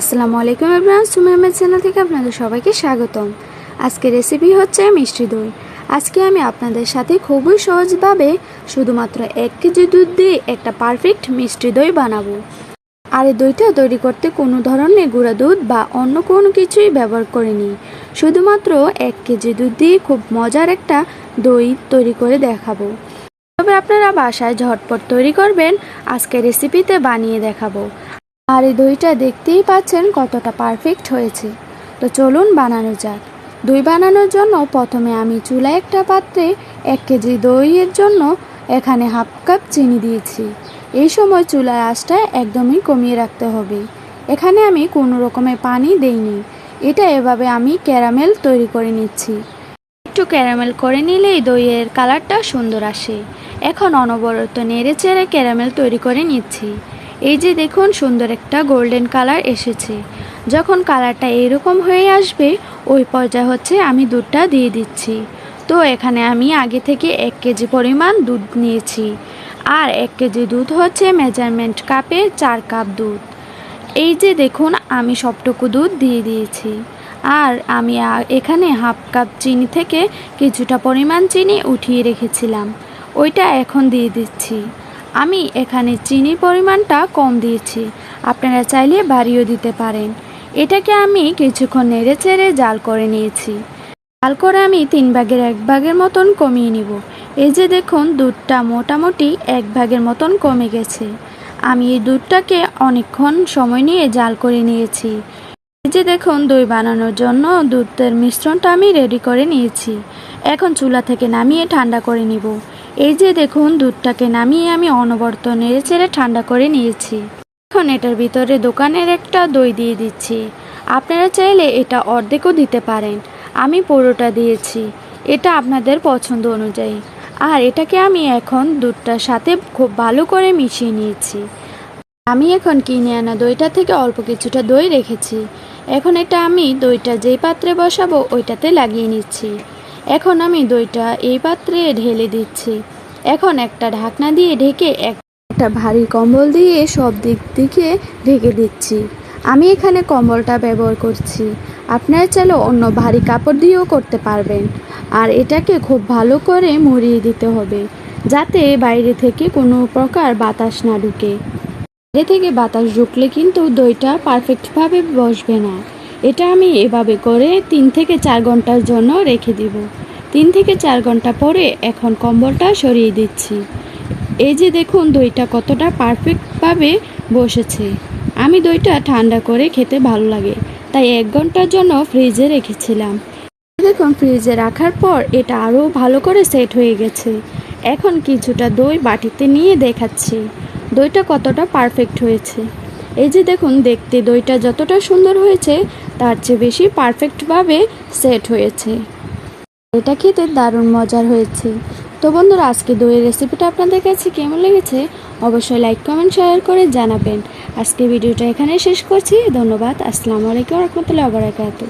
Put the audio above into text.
আসসালামু আলাইকুম everyone, Sumi Ahmed channel থেকে আপনাদের সবাইকে স্বাগতম। আজকে রেসিপি হচ্ছে মিষ্টি দই। আজকে আমি আপনাদের সাথে খুবই সহজভাবে শুধুমাত্র এক কেজি দুধ দিয়ে একটা পারফেক্ট মিষ্টি দই বানাবো। আর এই দইটা তৈরি করতে কোনো ধরনের গুঁড়া দুধ বা অন্য কোনো কিছুই ব্যবহার করিনি। শুধুমাত্র এক কেজি দুধ দিয়ে খুব মজার একটা দই তৈরি করে দেখাবো। তবে আপনারা বাসায় ঝটপট তৈরি করবেন আজকে রেসিপিতে বানিয়ে দেখাবো। আর এই দইটা দেখতেই পাচ্ছেন কতটা পারফেক্ট হয়েছে। তো চলুন বানানো যাক। দই বানানোর জন্য প্রথমে আমি চুলা একটা পাত্রে এক কেজি দইয়ের জন্য এখানে হাফ কাপ চিনি দিয়েছি। এই সময় চুলার আঁচটা একদমই কমিয়ে রাখতে হবে। এখানে আমি কোনো রকমের পানি দেইনি। এটা এভাবে আমি ক্যারামেল তৈরি করে নিচ্ছি। একটু ক্যারামেল করে নিলেই দইয়ের কালারটা সুন্দর আসে। এখন অনবরত নেড়ে চেড়ে ক্যারামেল তৈরি করে নিচ্ছি। এই যে দেখুন, সুন্দর একটা গোল্ডেন কালার এসেছে। যখন কালারটা এরকম হয়ে আসবে, ওই পর্যায়ে হচ্ছে আমি দুধটা দিয়ে দিচ্ছি। তো এখানে আমি আগে থেকে এক কেজি পরিমাণ দুধ নিয়েছি। আর এক কেজি দুধ হচ্ছে মেজারমেন্ট কাপে চার কাপ দুধ। এই যে দেখুন, আমি সবটুকু দুধ দিয়ে দিয়েছি। আর আমি এখানে হাফ কাপ চিনি থেকে কিছুটা পরিমাণ চিনি উঠিয়ে রেখেছিলাম। ওইটা এখন দিয়ে দিচ্ছি। আমি এখানে চিনির পরিমাণটা কম দিয়েছি। আপনারা চাইলে বাড়িয়েও দিতে পারেন। এটাকে আমি কিছুক্ষণ নেড়ে চেড়ে জাল করে নিয়েছি। জাল করে আমি তিন ভাগের এক ভাগের মতন কমিয়ে নিব। এই যে দেখুন, দুধটা মোটামুটি এক ভাগের মতন কমে গেছে। আমি এই দুধটাকে অনেকক্ষণ সময় নিয়ে জাল করে নিয়েছি। এই যে দেখুন, দই বানানোর জন্য দুধের মিশ্রণটা আমি রেডি করে নিয়েছি। এখন চুলা থেকে নামিয়ে ঠান্ডা করে নিব। এই যে দেখুন, দুধটাকে নামিয়ে আমি অনবরত নেড়ে চেড়ে ঠান্ডা করে নিয়েছি। এখন এটার ভিতরে দোকানের একটা দই দিয়ে দিচ্ছি। আপনারা চাইলে এটা অর্ধেকও দিতে পারেন। আমি পুরোটা দিয়েছি। এটা আপনাদের পছন্দ অনুযায়ী। আর এটাকে আমি এখন দুধটার সাথে খুব ভালো করে মিশিয়ে নিয়েছি। আমি এখন কিনে আনা দইটা থেকে অল্প কিছুটা দই রেখেছি। এখন এটা আমি দইটা যেই পাত্রে বসাবো, ওইটাতে লাগিয়ে নিচ্ছি। এখন আমি দইটা এই পাত্রে ঢেলে দিচ্ছি। এখন একটা ঢাকনা দিয়ে ঢেকে একটা ভারী কম্বল দিয়ে সব দিক দিকে ঢেকে দিচ্ছি। আমি এখানে কম্বলটা ব্যবহার করছি। আপনারা চাইলে অন্য ভারী কাপড় দিয়েও করতে পারবেন। আর এটাকে খুব ভালো করে মুড়িয়ে দিতে হবে, যাতে বাইরে থেকে কোনো প্রকার বাতাস না ঢুকে। বাইরে থেকে বাতাস ঢুকলে কিন্তু দইটা পারফেক্টভাবে বসবে না। এটা আমি এভাবে করে তিন থেকে চার ঘণ্টার জন্য রেখে দিব। তিন থেকে চার ঘণ্টা পরে এখন কম্বলটা সরিয়ে দিচ্ছি। এই যে দেখুন, দইটা কতটা পারফেক্টভাবে বসেছে। আমি দইটা ঠান্ডা করে খেতে ভালো লাগে, তাই এক ঘণ্টার জন্য ফ্রিজে রেখেছিলাম। দেখুন ফ্রিজে রাখার পর এটা আরও ভালো করে সেট হয়ে গেছে। এখন কিছুটা দই বাটিতে নিয়ে দেখাচ্ছি, দইটা কতটা পারফেক্ট হয়েছে। এই যে দেখুন, দেখতে দইটা যতটা সুন্দর হয়েছে, তার চেয়ে বেশি পারফেক্টভাবে সেট হয়েছে। এটা খেতে দারুণ মজার হয়েছে। তো বন্ধুরা আজকে দইয়ের রেসিপিটা আপনাদের কাছে কেমন লেগেছে? অবশ্যই লাইক কমেন্ট শেয়ার করে জানাবেন। আজকে ভিডিওটা এখানে শেষ করছি। ধন্যবাদ। আসসালামু আলাইকুম রহমতুল্লাহ বারাকাতুহ।